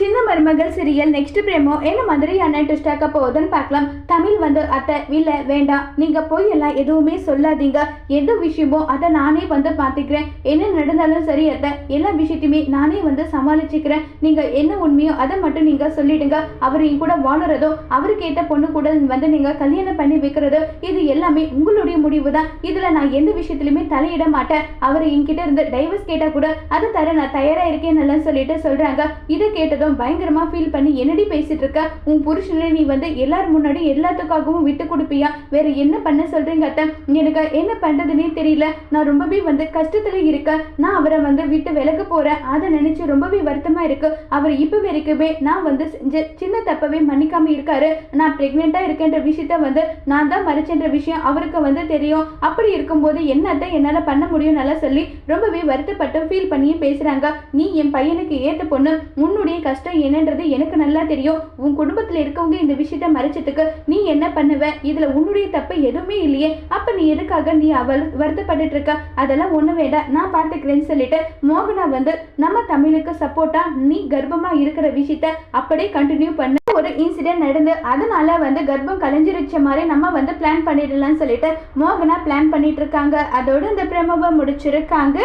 சின்ன மருமகள் serial next பிரேமோ என்ன மாதிரியான ட்விஸ்டாக்க போகுதுன்னு பார்க்கலாம். தமிழ் வந்து அத்தை இல்லை வேண்டாம். நீங்கள் போய் எல்லாம் எதுவுமே சொல்லாதீங்க. எந்த விஷயமோ அதை நானே வந்து பார்த்துக்கிறேன். என்ன நடந்தாலும் சரி அத்தை எல்லா விஷயத்தையுமே நானே வந்து சமாளிச்சுக்கிறேன். நீங்கள் என்ன உண்மையோ அதை மட்டும் நீங்கள் சொல்லிடுங்க. அவர் என் கூட வாழறதோ அவருக்கு ஏற்ற பொண்ணு கூட வந்து நீங்கள் கல்யாணம் பண்ணி வைக்கிறதோ இது எல்லாமே உங்களுடைய முடிவு தான் இதில் நான் எந்த விஷயத்துலையுமே தலையிட மாட்டேன். அவர் என்கிட்ட இருந்து டைவர்ஸ் கேட்டால் கூட அதை தர நான் தயாராக இருக்கேன் நல்லா சொல்லிட்டு சொல்கிறாங்க இதை கேட்டதும் பயங்கரமா ஃபீல் பண்ணி என்னடி பேசிட்டு இருக்க? உன் புருஷனை நீ வந்து எல்லார் முன்னாடி எல்லாத்துக்காகவும் விட்டு கொடுப்பியா? வேற என்ன பண்ண சொல்றீங்க அத்தை? எனக்கு என்ன பண்ணுறதுனே தெரியல. நான் ரொம்பவே வந்து கஷ்டத்தில் இருக்கேன். நான் அவரை வந்து விட்டு விலக போறேன். அதை நினைச்சு ரொம்பவே வருத்தமாக இருக்கு. அவர் இப்போ வரைக்குமே நான் வந்து செஞ்ச சின்ன தப்பவே மன்னிக்காம இருக்காரு. நான் பிரெக்னெண்டா இருக்கேன்ற விஷயத்த வந்து நான் தான் மறைச்சேன்ற விஷயம் அவருக்கு வந்து தெரியும். அப்படி இருக்கும்போது என்னத்தை என்னால் பண்ண முடியும் நல்லா சொல்லி ரொம்பவே வருத்தப்பட்டு ஃபீல் பண்ணியும் பேசுகிறாங்க நீ என் பையனுக்கு ஏற்ற பொண்ணு. உன்னுடைய கஷ்டம் என்னன்றது எனக்கு நல்லா தெரியும். உன் குடும்பத்தில் இருக்கவங்க இந்த விஷயத்த மறைச்சதுக்கு நீ என்ன பண்ணுவ? இதில் உன்னுடைய தப்பு எதுவுமே இல்லையே. அப்போ நீ எதுக்காக நீ அவள் வருத்தப்பட்டுட்டு இருக்க? அதெல்லாம் ஒன்றும் வேண்டாம். நான் பார்த்துக்கிறேன்னு சொல்லிட்டு மோகனா வந்து நம்ம தமிழுக்கு சப்போர்ட்டாக நீ கர்ப்பமாக இருக்கிற விஷயத்த அப்படியே கண்டினியூ பண்ண. ஒரு இன்சிடென்ட் நடந்து அதனால வந்து கர்ப்பம் கலைஞ்சிருச்ச மாதிரி நம்ம வந்து பிளான் பண்ணிடலாம்னு சொல்லிட்டு மோகனா பிளான் பண்ணிட்டு இருக்காங்க. அதோட இந்த பிரமவை முடிச்சிருக்காங்க.